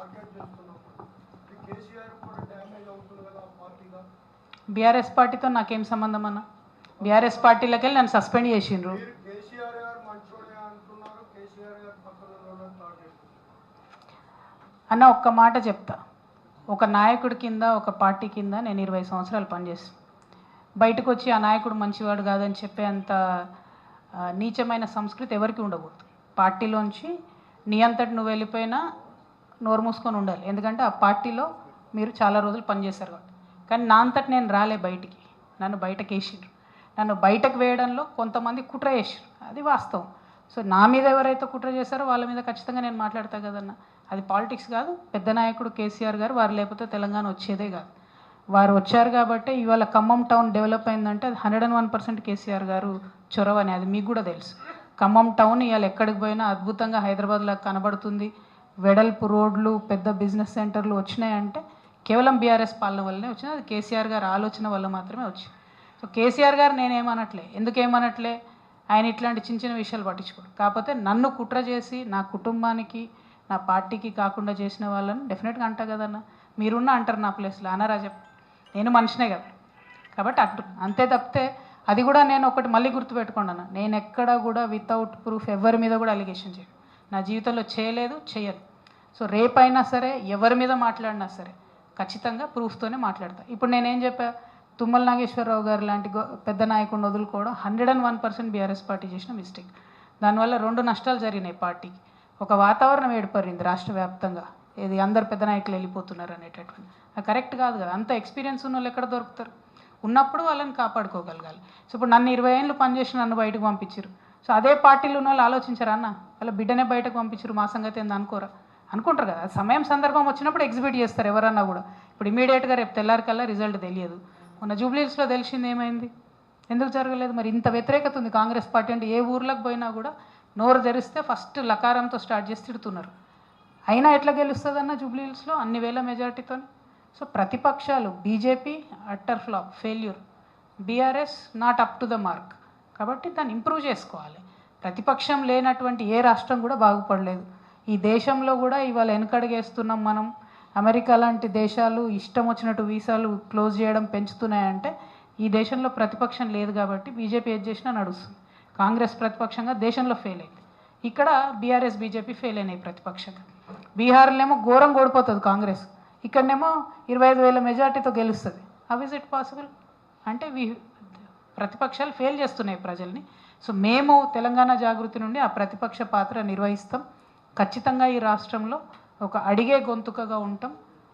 Target చేస్తున్నప్పుడు ఇది కేసీఆర్ కూడా డ్యామేజ్ అవుతుంది కదా ఆ పార్టీగా? బీఆర్ఎస్ పార్టీతో నాకేం సంబంధం అన్న? బీఆర్ఎస్ పార్టీలోకి వెళ్ళి నన్ను సస్పెండ్ చేసిండ్రు. అన్న ఒక్క మాట చెప్తా. ఒక నాయకుడి కింద ఒక పార్టీ కింద నేను ఇరవై సంవత్సరాలు పనిచేస్తాను బయటకు వచ్చి ఆ నాయకుడు మంచివాడు కాదని చెప్పే అంత నీచమైన సంస్కృతి ఎవరికి ఉండకూడదు. పార్టీలోంచి నీ అంతటి నువ్వు వెళ్ళిపోయినా నోరు మూసుకొని ఉండాలి. ఎందుకంటే ఆ పార్టీలో మీరు చాలా రోజులు పనిచేశారు కాబట్టి. కానీ నా అంతటి నేను రాలే బయటికి. నన్ను బయటకు వేసిండ్రు నన్ను బయటకు వేయడంలో కొంతమంది కుట్ర చేసారు అది వాస్తవం. సో నా మీద ఎవరైతే కుట్ర చేశారో వాళ్ళ మీద ఖచ్చితంగా నేను మాట్లాడతా కదన్న. అది పాలిటిక్స్ కాదు. పెద్ద నాయకుడు కేసీఆర్ గారు వారు లేకపోతే తెలంగాణ వచ్చేదే కాదు. వారు వచ్చారు కాబట్టి ఇవాళ ఖమ్మం టౌన్ డెవలప్ అయిందంటే అది hundred and one percent KCR garu చొరవ అని అది మీకు కూడా తెలుసు. ఖమ్మం టౌన్ ఇవాళ ఎక్కడికి పోయినా అద్భుతంగా హైదరాబాద్లో కనబడుతుంది. వెడల్పు రోడ్లు పెద్ద బిజినెస్ సెంటర్లు వచ్చినాయంటే కేవలం బీఆర్ఎస్ పాలన వల్లనే వచ్చింది అది కేసీఆర్ గారు ఆలోచన వల్ల మాత్రమే వచ్చింది. సో కేసీఆర్ గారు నేనేమనట్లే? ఎందుకేమనట్లే? ఆయన ఇట్లాంటి చిన్న చిన్న విషయాలు పట్టించుకోరు కాకపోతే నన్ను కుట్ర చేసి నా కుటుంబానికి నా పార్టీకి కాకుండా చేసిన వాళ్ళని డెఫినెట్గా అంటా కదన్న. మీరున్న అంటారు నా ప్లేస్లో. అనరాజ నేను మనిషినే కదా. కాబట్టి అంటు అంతే తప్పితే అది కూడా నేను ఒకటి మళ్ళీ గుర్తుపెట్టుకోండి అన్న నేను ఎక్కడ కూడా వితౌట్ ప్రూఫ్ ఎవరి మీద కూడా అలిగేషన్ చేయను. నా జీవితంలో చేయలేదు చేయను. సో రేపైనా సరే ఎవరి మీద మాట్లాడినా సరే ఖచ్చితంగా ప్రూఫ్తోనే మాట్లాడతా. ఇప్పుడు నేనేం చెప్పా తుమ్మల నాగేశ్వరరావు గారు లాంటి పెద్ద నాయకుడిని వదులుకోవడం hundred and one percent BRS party చేసిన మిస్టేక్ దానివల్ల రెండు నష్టాలు జరిగినాయి పార్టీకి ఒక వాతావరణం ఏర్పడింది రాష్ట్ర వ్యాప్తంగా. ఇది అందరు పెద్ద నాయకులు వెళ్ళిపోతున్నారు అనేటటువంటి. అది కరెక్ట్ కాదు కదా. అంత ఎక్స్పీరియన్స్ ఉన్న వాళ్ళు ఎక్కడ దొరుకుతారు? ఉన్నప్పుడు వాళ్ళని కాపాడుకోగలగాలి. సో ఇప్పుడు నన్ను ఇరవై ఏళ్ళు పనిచేసి నన్ను బయటకు పంపించారు. సో అదే పార్టీలో ఉన్న వాళ్ళు ఆలోచించారా అన్న? వాళ్ళ బిడ్డనే బయటకు పంపించారు మా సంగతి ఏంది అనుకోరా? అనుకుంటారు కదా. సమయం సందర్భం వచ్చినప్పుడు ఎగ్జిబిట్ చేస్తారు ఎవరన్నా కూడా. ఇప్పుడు ఇమీడియట్గా రేపు తెల్లారికల్లా రిజల్ట్ తెలియదు. మొన్న జూబ్లీస్లో తెలిసింది ఏమైంది? ఎందుకు జరగలేదు? మరి ఇంత వ్యతిరేకత ఉంది. కాంగ్రెస్ పార్టీ అంటే ఏ ఊర్లకు పోయినా కూడా నోరు తెరిస్తే ఫస్ట్ లకారంతో స్టార్ట్ చేసి తిడుతున్నారు. అయినా ఎట్లా గెలుస్తుందన్న జూబ్లీహిల్స్లో అన్ని వేల మెజార్టీతో సో ప్రతిపక్షాలు BJP utter flop failure BRS not up to the mark కాబట్టి దాన్ని ఇంప్రూవ్ చేసుకోవాలి. ప్రతిపక్షం లేనటువంటి ఏ రాష్ట్రం కూడా బాగుపడలేదు. ఈ దేశంలో కూడా ఇవాళ వెనకడుగేస్తున్నాం మనం. అమెరికా లాంటి దేశాలు ఇష్టం వచ్చినట్టు వీసాలు క్లోజ్ చేయడం పెంచుతున్నాయంటే ఈ దేశంలో ప్రతిపక్షం లేదు కాబట్టి బీజేపీ ఏది చేసినా నడుస్తుంది. కాంగ్రెస్ ప్రతిపక్షంగా దేశంలో ఫెయిల్ అయింది. ఇక్కడ బీఆర్ఎస్ బీజేపీ ఫెయిల్ అయినాయి ప్రతిపక్షంగా. బీహార్లోనేమో ఘోరం ఓడిపోతుంది కాంగ్రెస్. ఇక్కడనేమో ఇరవై ఐదు వేల మెజార్టీతో గెలుస్తుంది. హౌ ఇస్ ఇట్ పాసిబుల్ అంటే వి ప్రతిపక్షాలు ఫెయిల్ చేస్తున్నాయి ప్రజల్ని. సో మేము తెలంగాణ జాగృతి నుండి ఆ ప్రతిపక్ష పాత్ర నిర్వహిస్తాం. ఖచ్చితంగా ఈ రాష్ట్రంలో ఒక అడిగే గొంతుకగా ఉంటాం.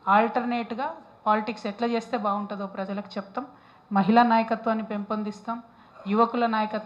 ఆల్టర్నేట్గా పాలిటిక్స్ ఎట్లా చేస్తే బాగుంటుందో ప్రజలకు చెప్తాం. మహిళా నాయకత్వాన్ని పెంపొందిస్తాం. యువకుల నాయకత్వం